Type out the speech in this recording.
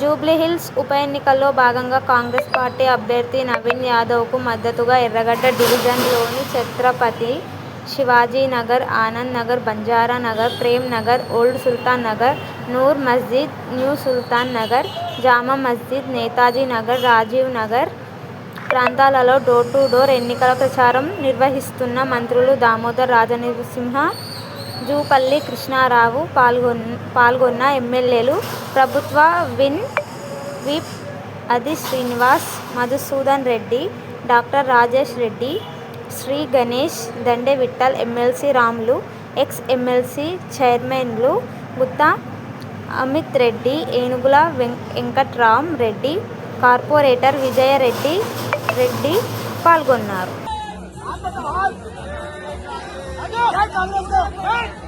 జూబ్లీహిల్స్ ఉప ఎన్నికల్లో భాగంగా కాంగ్రెస్ పార్టీ అభ్యర్థి నవీన్ యాదవ్కు మద్దతుగా ఎర్రగడ్డ డివిజన్లోని ఛత్రపతి శివాజీనగర్, ఆనంద్ నగర్, బంజారా నగర్, ప్రేమ్ నగర్, ఓల్డ్ సుల్తాన్ నగర్, నూర్ మస్జిద్, న్యూ సుల్తాన్ నగర్, జామా మస్జిద్, నేతాజీ నగర్, రాజీవ్ నగర్ ప్రాంతాలలో డోర్ టు డోర్ ఎన్నికల ప్రచారం నిర్వహిస్తున్న మంత్రులు దామోదర్ రాజనరసింహ, జూపల్లి కృష్ణారావు పాల్గొన్న ఎమ్మెల్యేలు ప్రభుత్వ విప్ అది Srinivas, Madhusudan Reddy, doctor Rajesh Reddy, Shri Ganesh, Dande Vithal, MLC Ramulu, ex MLC చైర్మన్లు గుత్తా అమిత్రెడ్డి, ఏనుగుల వెంకట్రామ్ రెడ్డి, కార్పొరేటర్ విజయరెడ్డి రెడ్డి పాల్గొన్నారు. કાંગ્રેસ